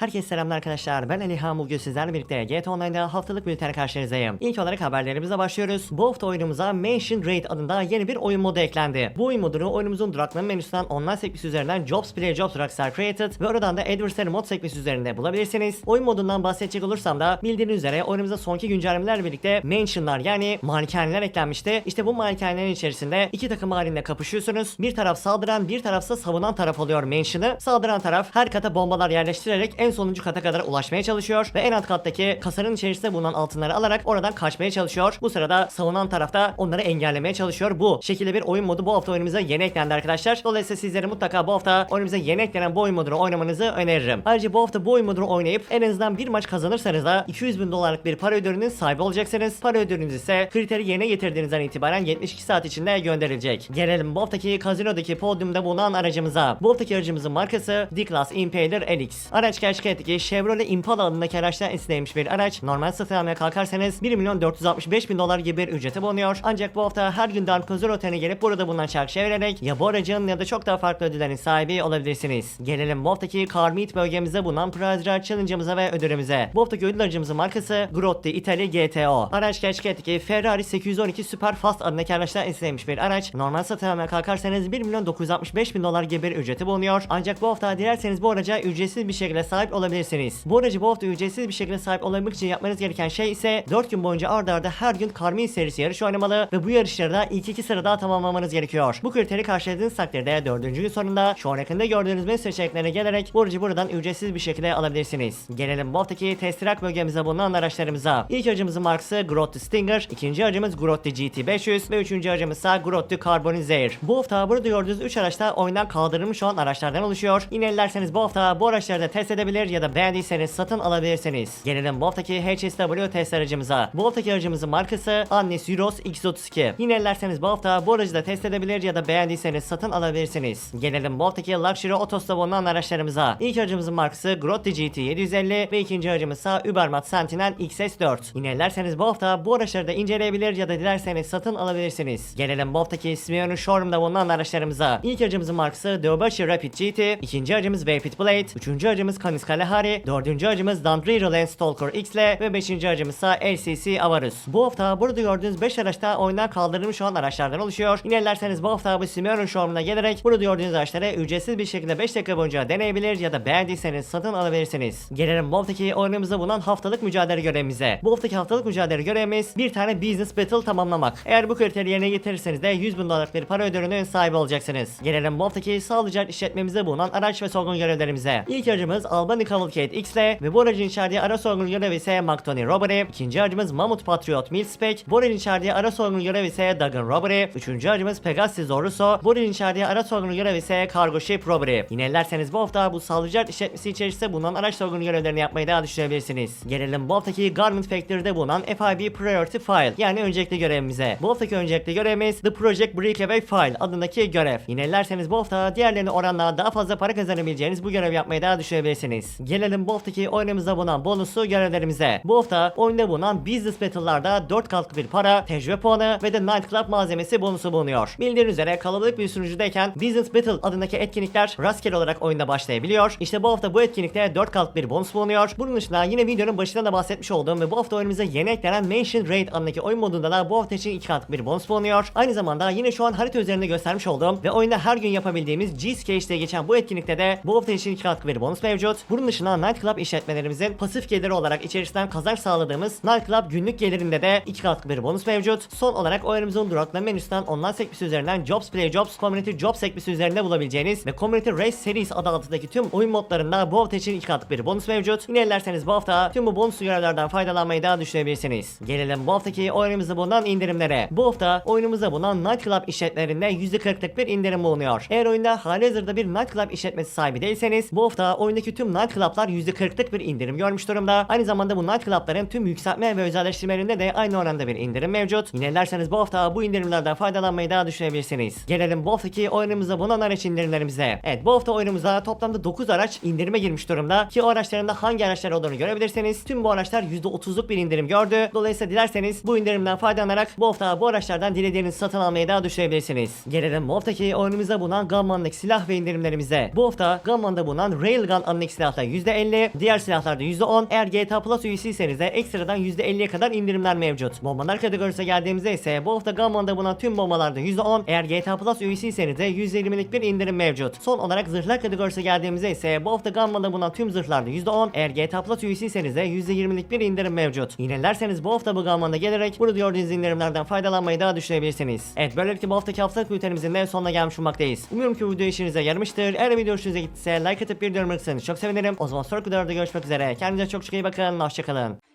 Herkese selamlar arkadaşlar. Ben Alihan bugün sizlerle birlikte GTA Online'da haftalık bültene karşınızdayım. İlk olarak haberlerimize başlıyoruz. Bu hafta oyunumuza Mansion Raid adında yeni bir oyun modu eklendi. Bu oyun modunu oyunumuzun duraklama menüsünden online sekmesi üzerinden Jobs Play Jobs Rockstar Created ve oradan da Adversary Mod sekmesi üzerinde bulabilirsiniz. Oyun modundan bahsedecek olursam da bildiğiniz üzere oyunumuza sonki güncellemelerle birlikte Mansion'lar yani malikaneler eklenmişti. İşte bu malikanelerin içerisinde iki takım halinde kapışıyorsunuz. Bir taraf saldıran bir tarafsa savunan taraf oluyor Mansion'ı. Saldıran taraf her kata bombalar yerleştirerek en sonuncu kata kadar ulaşmaya çalışıyor ve en alt kattaki kasanın içerisinde bulunan altınları alarak oradan kaçmaya çalışıyor. Bu sırada savunan tarafta onları engellemeye çalışıyor. Bu şekilde bir oyun modu bu hafta oyunumuza yeni eklendi arkadaşlar. Dolayısıyla sizlere mutlaka bu hafta oyunumuza yeni eklenen bu oyun modunu oynamanızı öneririm. Ayrıca bu hafta bu oyun modunu oynayıp en azından bir maç kazanırsanız da 200 bin dolarlık bir para ödülünün sahibi olacaksınız. Para ödülünüz ise kriteri yerine getirdiğinizden itibaren 72 saat içinde gönderilecek. Gelelim bu haftaki kazinodaki podyumda bulunan aracımıza. Bu haftaki aracımızın markası D-Class Impaler LX. Araç gerçekteki Chevrolet Impala adındaki araçtan esinlenmiş bir araç. Normal satın almaya kalkarsanız 1 milyon 465 bin dolar gibi bir ücreti bulunuyor. Ancak bu hafta her gün Dark Huzur Oteli'ne gelip burada bulunan çark çevirerek ya bu aracın ya da çok daha farklı ödüllerin sahibi olabilirsiniz. Gelelim bu haftaki Car Meet bölgemizde bulunan Drive Challenge'ımıza ve ödülümüze. Bu haftaki ödül aracımızın markası Grotti Italy GTO. Araç gerçekteki Ferrari 812 Super Fast adındaki araçtan esinlenmiş bir araç. Normal satın almaya kalkarsanız 1 milyon 965 bin dolar gibi bir ücreti bulunuyor. Ancak bu hafta dilerseniz bu araca ücretsiz bir şekilde sahip olabilirsiniz. Bu aracı bu hafta ücretsiz bir şekilde sahip olabilmek için yapmanız gereken şey ise 4 gün boyunca ardarda arda her gün Carmine serisi yarış oynamalı ve bu yarışları da ilk iki sırada tamamlamanız gerekiyor. Bu kriteri karşıladığınız takdirde 4. gün sonunda şu an yakında gördüğünüz menü seçeneklerine gelerek bu aracı buradan ücretsiz bir şekilde alabilirsiniz. Gelelim bu haftaki test track bölgemizde bulunan araçlarımıza. İlk aracımızın markası Grotti Stinger, ikinci aracımız Grotti GT500 ve üçüncü aracımız ise Grotti Carbonizer. Bu hafta burada gördüğünüz 3 araçta oyundan kaldırılmış olan araçlardan oluşuyor. Yine dilerseniz bu hafta bu araçları da test edebilir ya da beğendiyseniz satın alabilirsiniz. Gelelim bu haftaki HSW test aracımıza. Bu haftaki aracımızın markası Annis Euros X32. Yine dilerseniz bu hafta bu aracı da test edebilir ya da beğendiyseniz satın alabilirsiniz. Gelelim bu haftaki Luxury Autos'ta bulunan araçlarımıza. İlk aracımızın markası Grotti GT 750 ve ikinci aracımız ise Ubermat Sentinel XS4. Yine dilerseniz bu hafta bu araçları da inceleyebilir ya da dilerseniz satın alabilirsiniz. Gelelim bu haftaki Simeon'un showroom'da bulunan araçlarımıza. İlk aracımızın markası Dobashi Rapid GT, ikinci aracımız Vapid Blade, üçüncü aracımız Canis Kalahari, dördüncü aracımız Dandre Land Stalker X ve beşinci aracımız ise LCC Avarus. Bu hafta burada gördüğünüz 5 araçta oyundan kaldırılmış olan araçlardan oluşuyor. Yine dilerseniz bu hafta bu Simeon'un showroom'una gelerek burada gördüğünüz araçları ücretsiz bir şekilde 5 dakika boyunca deneyebilir ya da beğendiyseniz satın alabilirsiniz. Gelelim bu haftaki oyunumuzda bulunan haftalık mücadele görevimize. Bu haftaki haftalık mücadele görevimiz bir tane business battle tamamlamak. Eğer bu kriteri yerine getirirseniz de 100 bin dolarlık bir para ödülünün sahibi olacaksınız. Gelelim bu haftaki sağlayacak işletmemizde bulunan araç ve sorgun görevlerimize. İlk aracımız Albany Cavalcade X ve bu aracın içerdiği ara sorgun görevi ise McTony Robbery. İkinci aracımız Mammoth Patriot Milspec. Bu aracın içerdiği ara sorgun görevi ise Duggan Robbery. Üçüncü aracımız Pegasus Zoruso. Bu aracın içerdiği ara sorgun görevi ise Cargo Ship Robbery. Yine dilerseniz bu hafta bu sağlayacak işletmesi içerisinde bulunan araç sorgun görevlerini yapmayı daha düşünebilirsiniz. Gelelim bu haftaki Garment Factory'de bulunan FIB Priority File yani öncelikli görevimize. Bu haftaki öncelikli görevimiz The Project Breakaway File adındaki görev. Yine dilerseniz bu hafta diğerlerine oranla daha fazla para kazanabileceğiniz bu görev yapmayı daha düşünebilirsiniz. Gelelim bu haftaki oyunumuzda bulunan bonuslu görevlerimize. Bu hafta oyunda bulunan Business Battle'larda 4 katlı bir para, tecrübe puanı ve de Nightclub malzemesi bonusu bulunuyor. Bildiğiniz üzere kalabalık bir sunucudayken Business Battle adındaki etkinlikler rastgele olarak oyunda başlayabiliyor. İşte bu hafta bu etkinlikte 4 katlı bir bonus bulunuyor. Bunun dışında yine videonun başında da bahsetmiş olduğum ve bu hafta oyunumuza yeni eklenen Mansion Raid adındaki oyun modunda da bu hafta için 2 katlı bir bonus bulunuyor. Aynı zamanda yine şu an harita üzerinde göstermiş olduğum ve oyunda her gün yapabildiğimiz G-Skate diye geçen bu etkinlikte de bu hafta için 2 katlı bir bonus mevcut. Bunun dışında Nightclub işletmelerimizin pasif geliri olarak içerisinden kazanç sağladığımız Nightclub günlük gelirinde de 2 katlı bir bonus mevcut. Son olarak oyunumuzun duraklama menüsünden online sekmesi üzerinden Jobs Play Jobs Community Jobs sekmesi üzerinde bulabileceğiniz ve Community Race Series adı altındaki tüm oyun modlarında bu hafta için 2 katlı bir bonus mevcut. Yine bu hafta tüm bu bonus görevlerden faydalanmayı daha düşünebilirsiniz. Gelelim bu haftaki oyunumuzda bulunan indirimlere. Bu hafta oyunumuzda bulunan Nightclub işletmelerinde %40'lık bir indirim bulunuyor. Eğer oyunda halihazırda bir Nightclub işletmesi sahibi değilseniz bu hafta oyundaki tüm Nightclub'lar %40'lık bir indirim görmüş durumda. Aynı zamanda bu Nightclub'ların tüm yükseltme ve özelleştirmelerinde de aynı oranda bir indirim mevcut. Yine dilerseniz bu hafta bu indirimlerden faydalanmayı daha düşünebilirsiniz. Gelelim bu haftaki oyunumuzda bulunan araç indirimlerimize. Evet bu hafta oyunumuzda toplamda 9 araç indirime girmiş durumda ki o araçların da hangi araçlar olduğunu görebilirsiniz. Tüm bu araçlar %30'luk bir indirim gördü. Dolayısıyla dilerseniz bu indirimden faydalanarak bu hafta bu araçlardan dilediğiniz satın almayı daha düşünebilirsiniz. Gelelim bu haftaki oyunumuzda bulunan Gunman'daki silah ve indirimlerimize. Bu hafta Gunman'da bulunan Railgun adındaki silah silahta %50, diğer silahlarda %10. Eğer GTA Plus üyesiyseniz de ekstradan %50'ye kadar indirimler mevcut. Bombalar kategorisine geldiğimizde ise bu hafta Gammon'da bulunan tüm bombalarda %10. Eğer GTA Plus üyesiyseniz de %20'lik bir indirim mevcut. Son olarak zırhlar kategorisine geldiğimizde ise bu hafta Gammon'da bulunan tüm zırhlarda %10. Eğer GTA Plus üyesiyseniz de %20'lik bir indirim mevcut. Yinelerseniz bu hafta bu Gammon'da gelerek burada gördüğünüz indirimlerden faydalanmayı daha düşünebilirsiniz. Evet böylelikle bu haftaki haftalık bültenimizin de sonuna gelmiş bulunmaktayız. Umuyorum ki bu video işinize yaramıştır. Eğer video hoşunuza gittiyse like atıp bir yorum bırakırsanız çok sevinirim. O zaman sonraki videoda görüşmek üzere. Kendinize çok çok iyi bakın. Hoşçakalın.